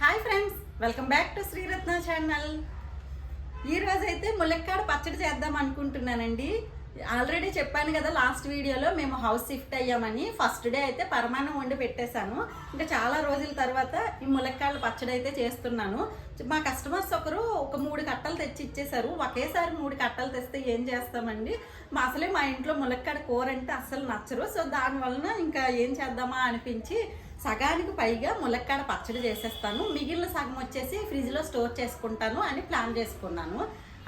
Hi friends welcome back to Sriratna channel. ఈ రోజు అయితే ములక్కాడ పచ్చడి చేద్దాం అనుకుంటున్నానండి. ఆల్రెడీ చెప్పాను కదా లాస్ట్ వీడియోలో మేము హౌస్ షిఫ్ట్ అయ్యామని. ఫస్ట్ డే అయితే పరమాణం వండి పెట్టేశాను. ఇంకా చాలా రోజుల తర్వాత ఈ ములక్కాడల పచ్చడి అయితే చేస్తున్నాను. మా కస్టమర్స్ ఒకరు ఒక మూడు కట్టలు తెచ్చి ఇచ్చేశారు ఒకేసారి మూడు కట్టలు తెస్తే ఏం చేస్తామండి? మా అసలే మా ఇంట్లో ములక్కాడ కూర అంటే అస్సలు నచ్చరు. సో దానివలన ఇంకా ఏం చేద్దామా అనిపించి సగానికి పైగా ములక్కాడ పచ్చడి చేసేస్తాను. మిగిలిన సగం వచ్చేసి ఫ్రిడ్జ్లో స్టోర్ చేసుకుంటాను అని ప్లాన్ చేసుకున్నాను.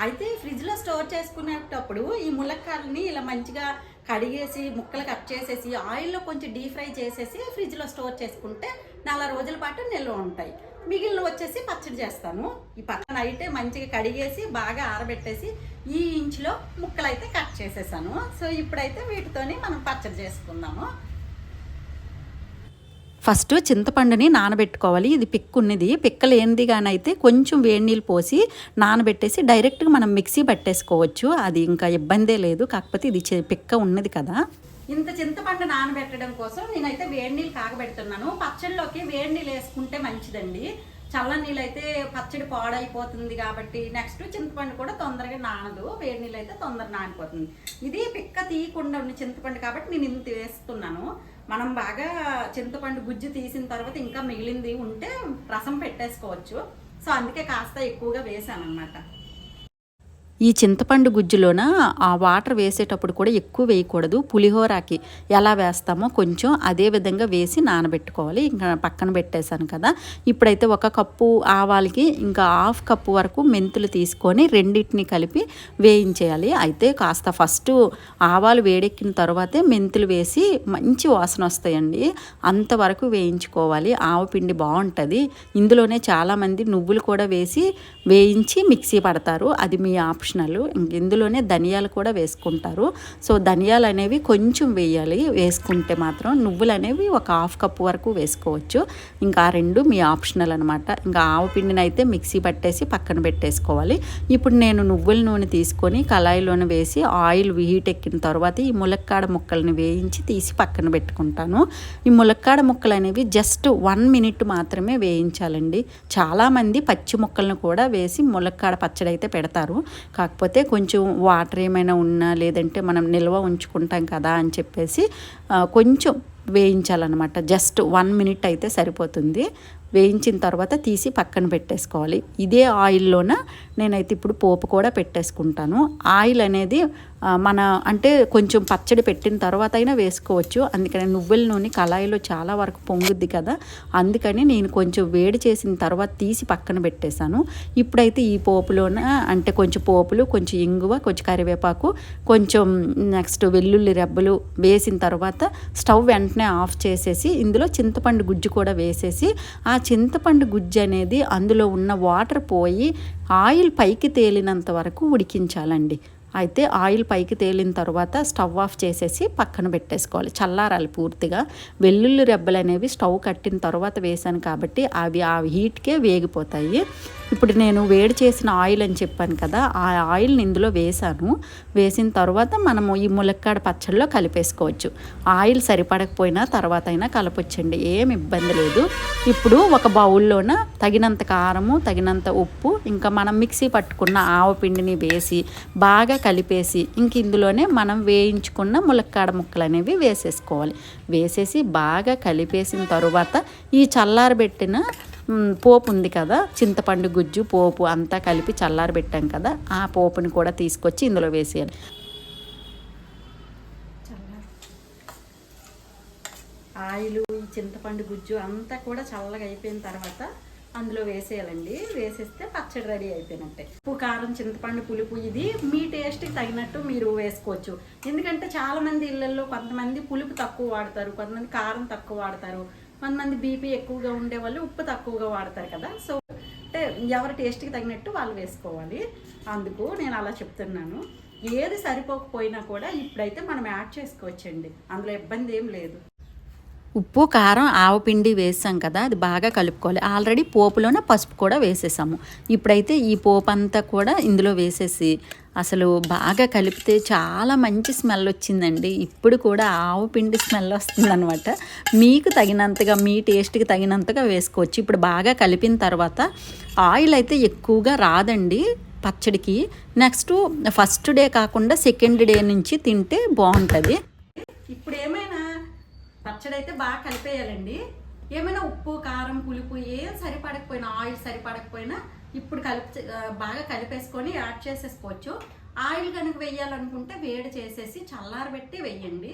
అయితే ఫ్రిడ్జ్లో స్టోర్ చేసుకునేటప్పుడు ఈ ములక్కాయలని ఇలా మంచిగా కడిగేసి ముక్కలు కట్ చేసేసి ఆయిల్లో కొంచెం డీప్ ఫ్రై చేసేసి ఫ్రిడ్జ్లో స్టోర్ చేసుకుంటే నాలుగు రోజుల పాటు నిల్వ ఉంటాయి. మిగిలిన వచ్చేసి పచ్చడి చేస్తాను. ఈ పక్కన అయితే మంచిగా కడిగేసి బాగా ఆరబెట్టేసి ఈ ఇంచులో ముక్కలు అయితే కట్ చేసేసాను. సో ఇప్పుడైతే వీటితోని మనం పచ్చడి చేసుకుందాము. ఫస్ట్ చింతపండుని నానబెట్టుకోవాలి. ఇది పిక్కున్నది. పిక్క లేనిది కానీ అయితే కొంచెం వేడి నీళ్ళు పోసి నానబెట్టేసి డైరెక్ట్గా మనం మిక్సీ పట్టేసుకోవచ్చు. అది ఇంకా ఇబ్బందే లేదు. కాకపోతే ఇది చి- పిక్క ఉన్నది కదా. ఇంత చింతపండు నానబెట్టడం కోసం నేనైతే వేడి నీళ్ళు కాగబెడుతున్నాను. పచ్చడిలోకి వేడి నీళ్ళు వేసుకుంటే మంచిదండి. చల్ల నీళ్ళు అయితే పచ్చడి పాడైపోతుంది కాబట్టి నెక్స్ట్ చింతపండు కూడా తొందరగా నానదు. వేడి నీళ్ళు అయితే తొందరగా నానిపోతుంది. ఇది పిక్క తీయకుండా ఉన్న చింతపండు కాబట్టి నేను ఇంత వేస్తున్నాను. మనం బాగా చింతపండు గుజ్జు తీసిన తర్వాత ఇంకా మిగిలింది ఉంటే రసం పెట్టేసుకోవచ్చు. సో అందుకే కాస్త ఎక్కువగా వేసాను అనమాట ఈ చింతపండు గుజ్జులోన ఆ వాటర్ వేసేటప్పుడు కూడా ఎక్కువ వేయకూడదు. పులిహోరకి ఎలా వేస్తామో కొంచెం అదే విధంగా వేసి నానబెట్టుకోవాలి. ఇంకా పక్కన పెట్టేశాను కదా. ఇప్పుడైతే ఒక కప్పు ఆవాలకి ఇంకా హాఫ్ కప్పు వరకు మెంతులు తీసుకొని రెండింటిని కలిపి వేయించేయాలి. అయితే కాస్త ఫస్ట్ ఆవాలు వేడెక్కిన తర్వాతే మెంతులు వేసి మంచి వాసన వస్తాయండి. అంతవరకు వేయించుకోవాలి. ఆవపిండి బాగుంటుంది. ఇందులోనే చాలామంది నువ్వులు కూడా వేసి వేయించి మిక్సీ పడతారు. అది మీ ఆప్షనల్. ఇందులోనే ధనియాలు కూడా వేసుకుంటారు. సో ధనియాలు అనేవి కొంచెం వేయాలి. వేసుకుంటే మాత్రం నువ్వులు అనేవి ఒక హాఫ్ కప్ వరకు వేసుకోవచ్చు. ఇంకా రెండు మీ ఆప్షనల్ అనమాట ఇంకా ఆవు పిండిని అయితే మిక్సీ పట్టేసి పక్కన పెట్టేసుకోవాలి. ఇప్పుడు నేను నువ్వుల నూనె తీసుకొని కళాయిలోనే వేసి ఆయిల్ హీట్ ఎక్కిన తర్వాత ఈ ములక్కాడ ముక్కల్ని వేయించి తీసి పక్కన పెట్టుకుంటాను. ఈ ములక్కాడ ముక్కలు అనేవి జస్ట్ వన్ మినిట్ మాత్రమే వేయించాలండి. చాలామంది పచ్చి ముక్కలను కూడా వేసి ములక్కాడ పచ్చడి అయితే పెడతారు. కాకపోతే కొంచెం వాటర్ ఏమైనా ఉన్నా లేదంటే మనం నిల్వ ఉంచుకుంటాం కదా అని చెప్పేసి కొంచెం వేయించాలన్నమాట. జస్ట్ వన్ మినిట్ అయితే సరిపోతుంది. వేయించిన తర్వాత తీసి పక్కన పెట్టేసుకోవాలి. ఇదే ఆయిల్లోన నేనైతే ఇప్పుడు పోపు కూడా పెట్టేసుకుంటాను. ఆయిల్ అనేది మన అంటే కొంచెం పచ్చడి పెట్టిన తర్వాత అయినా వేసుకోవచ్చు. అందుకని నువ్వుల నూనె కళాయిలో చాలా వరకు పొంగుద్ది కదా. అందుకని నేను కొంచెం వేడి చేసిన తర్వాత తీసి పక్కన పెట్టేశాను. ఇప్పుడైతే ఈ పోపులోన అంటే కొంచెం పోపులు కొంచెం ఇంగువ కొంచెం కరివేపాకు కొంచెం నెక్స్ట్ వెల్లుల్లి రెబ్బలు వేసిన తర్వాత స్టవ్ వెంటనే ఆఫ్ చేసేసి ఇందులో చింతపండు గుజ్జు కూడా వేసేసి ఆ చింతపండు గుజ్జు అనేది అందులో ఉన్న వాటర్ పోయి ఆయిల్ పైకి తేలినంత వరకు ఉడికించాలండి. అయితే ఆయిల్ పైకి తేలిన తర్వాత స్టవ్ ఆఫ్ చేసేసి పక్కన పెట్టేసుకోవాలి. చల్లారాలి పూర్తిగా. వెల్లుల్లి రెబ్బలు అనేవి స్టవ్ కట్టిన తర్వాత వేసాను కాబట్టి అవి ఆ హీట్కే వేగిపోతాయి. ఇప్పుడు నేను వేడి చేసిన ఆయిల్ అని చెప్పాను కదా ఆ ఆయిల్ని ఇందులో వేసాను. వేసిన తర్వాత మనము ఈ ములక్కాడ పచ్చడిలో కలిపేసుకోవచ్చు. ఆయిల్ సరిపడకపోయినా తర్వాత అయినా కలపొచ్చండి ఏం ఇబ్బంది లేదు. ఇప్పుడు ఒక బౌల్లోన తగినంత కారము తగినంత ఉప్పు ఇంకా మనం మిక్సీ పట్టుకున్న ఆవపిండిని వేసి బాగా కలిపేసి ఇంక ఇందులోనే మనం వేయించుకున్న ములక్కాడ ముక్కలు అనేవి వేసేసుకోవాలి. వేసేసి బాగా కలిపేసిన తరువాత ఈ చల్లారబెట్టిన పోపు ఉంది కదా చింతపండు గుజ్జు పోపు అంతా కలిపి చల్లారబెట్టాం కదా ఆ పోపుని కూడా తీసుకొచ్చి ఇందులో వేసేయాలి. ఆయిల్ ఈ చింతపండు గుజ్జు అంతా కూడా చల్లగా అయిపోయిన తర్వాత అందులో వేసేయాలండి. వేసేస్తే పచ్చడి రెడీ అయిపోయినట్టే. ఉప్పు కారం చింతపండు పులుపు ఇది మీ టేస్ట్కి తగినట్టు మీరు వేసుకోవచ్చు. ఎందుకంటే చాలామంది ఇళ్ళల్లో కొంతమంది పులుపు తక్కువ వాడతారు కొంతమంది కారం తక్కువ వాడతారు. కొంతమంది బీపీ ఎక్కువగా ఉండే వాళ్ళు ఉప్పు తక్కువగా వాడతారు కదా. సో అంటే ఎవరి టేస్ట్కి తగినట్టు వాళ్ళు వేసుకోవాలి. అందుకు నేను అలా చెప్తున్నాను. ఏది సరిపోకపోయినా కూడా ఇప్పుడైతే మనం యాడ్ చేసుకోవచ్చండి. అందులో ఇబ్బంది ఏం లేదు. ఉప్పు కారం ఆవపిండి వేసాం కదా అది బాగా కలుపుకోవాలి. ఆల్రెడీ పోపులోనే పసుపు కూడా వేసేసాము. ఇప్పుడైతే ఈ పోపు అంతా కూడా ఇందులో వేసేసి అసలు బాగా కలిపితే చాలా మంచి స్మెల్ వచ్చిందండి. ఇప్పుడు కూడా ఆవు పిండి స్మెల్ వస్తుందన్నమాట. మీకు తగినంతగా మీ టేస్ట్కి తగినంతగా వేసుకోవచ్చు. ఇప్పుడు బాగా కలిపిన తర్వాత ఆయిల్ అయితే ఎక్కువగా రాదండి పచ్చడికి. నెక్స్ట్ ఫస్ట్ డే కాకుండా సెకండ్ డే నుంచి తింటే బాగుంటుంది. ఇప్పుడు ఏమైనా పచ్చడి అయితే బాగా కలిపేయాలండి. ఏమైనా ఉప్పు కారం పులుపు ఏం సరిపడకపోయినా ఆయిల్ సరిపడకపోయినా ఇప్పుడు కలిపి బాగా కలిపేసుకొని యాడ్ చేసేసుకోవచ్చు. ఆయిల్ కనుక వేయాలనుకుంటే వేడి చేసేసి చల్లారబెట్టి వేయండి.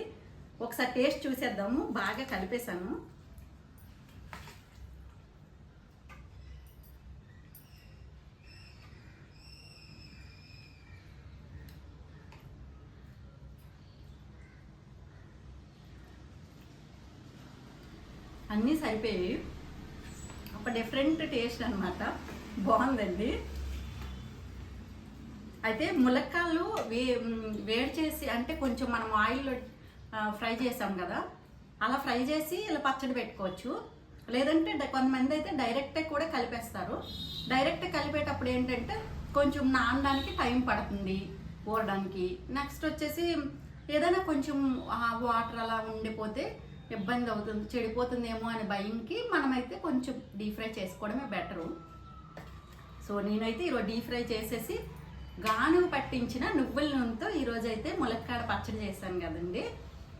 ఒకసారి టేస్ట్ చూసేద్దాము. బాగా కలిపేశాను. అన్నీ సరిపోయాయి. ఒక డిఫరెంట్ టేస్ట్ అన్నమాట. బాగుందండి. అయితే ములక్కాళ్ళు వే వేడి చేసి అంటే కొంచెం మనం ఆయిల్లో ఫ్రై చేసాం కదా. అలా ఫ్రై చేసి ఇలా పచ్చడి పెట్టుకోవచ్చు. లేదంటే కొంతమంది అయితే డైరెక్టే కూడా కలిపేస్తారు. డైరెక్ట్ కలిపేటప్పుడు ఏంటంటే కొంచెం నానడానికి టైం పడుతుంది ఊరడానికి. నెక్స్ట్ వచ్చేసి ఏదైనా కొంచెం వాటర్ అలా ఉండిపోతే ఇబ్బంది అవుతుంది చెడిపోతుందేమో అనే భయంకి మనమైతే కొంచెం డీప్ ఫ్రై చేసుకోవడమే బెటరు సో నేనైతే ఈరోజు డీప్ ఫ్రై చేసేసి గానుగ పట్టించిన నువ్వుల నూనెతో ఈరోజు అయితే ములక్కాడ పచ్చడి చేశాను కదండి.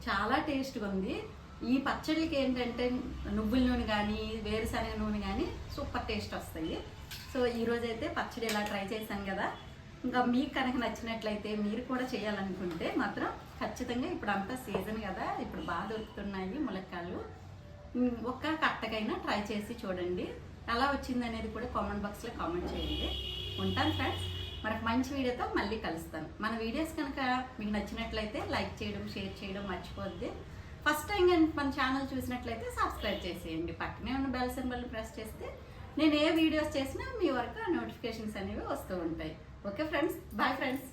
చాలా టేస్ట్గా ఉంది. ఈ పచ్చడికి ఏంటంటే నువ్వుల నూనె కానీ వేరుశనగ నూనె కానీ సూపర్ టేస్ట్ వస్తాయి. సో ఈరోజు అయితే పచ్చడి ఇలా ట్రై చేశాను కదా. ఇంకా మీకు కనుక నచ్చినట్లయితే మీరు కూడా చేయాలనుకుంటే మాత్రం ఖచ్చితంగా ఇప్పుడు అంతా సీజన్ కదా ఇప్పుడు బాగా దొరుకుతున్నాయి ములక్కాళ్ళు ఒక్క కట్టకైనా ట్రై చేసి చూడండి. ఎలా వచ్చింది అనేది కూడా కామెంట్ బాక్స్లో కామెంట్ చేయండి. ఉంటాను ఫ్రెండ్స్ మనకు మంచి వీడియోతో మళ్ళీ కలుస్తాను. మన వీడియోస్ కనుక మీకు నచ్చినట్లయితే లైక్ చేయడం షేర్ చేయడం మర్చిపోద్ది. ఫస్ట్ టైం కనుక మన ఛానల్ చూసినట్లయితే సబ్స్క్రైబ్ చేసేయండి. పక్కనే ఉన్న బెల్ సింబల్ ప్రెస్ చేస్తే నేను ఏ వీడియోస్ చేసినా మీ వరకు నోటిఫికేషన్స్ అనేవి వస్తూ ఉంటాయి. Okay friends bye friends